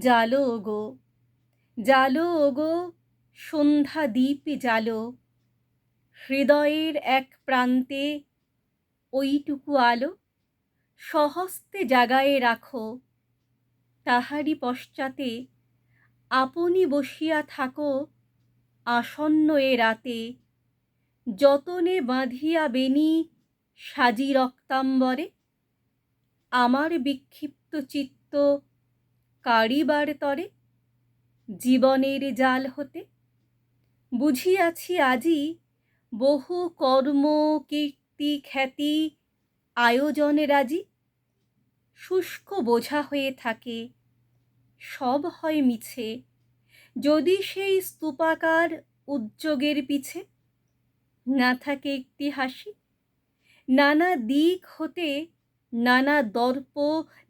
জালো ওগো জালো গো, সন্ধ্যা দ্বীপ জালো। হৃদয়ের এক প্রান্তে ওইটুকু আলো, সহস্তে জাগায়ে রাখো। তাহারি পশ্চাতে আপনি বসিয়া থাকো আসন্ন এ রাতে। যতনে বাঁধিয়া বেনি সাজি রক্তাম্বরে, আমার বিক্ষিপ্ত চিত্ত কাড়িবার তরে, জীবনের জাল হতে। বুঝিয়াছি আজি বহু কর্ম, কীর্তি, খ্যাতি, আয়োজনে রাজি। শুষ্ক বোঝা হয়ে থাকে, সব হয় মিছে। যদি সেই স্তূপাকার উদ্যোগের পিছে না থাকে একটি হাসি, নানা দিক হতে নানা দর্প,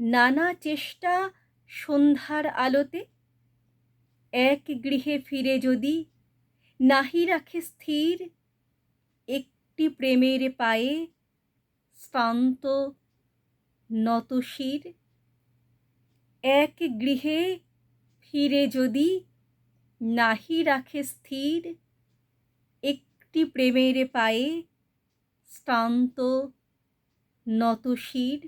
নানা চেষ্টা সন্ধ্যার আলোতে? এক গৃহে ফিরে যদি নাহি রাখে স্থির, একটি প্রেমের পায়ে শ্রান্ত নতশির এক গৃহে ফিরে যদি নাহি রাখে স্থির, একটি প্রেমের পায়ে শ্রান্ত নত শির।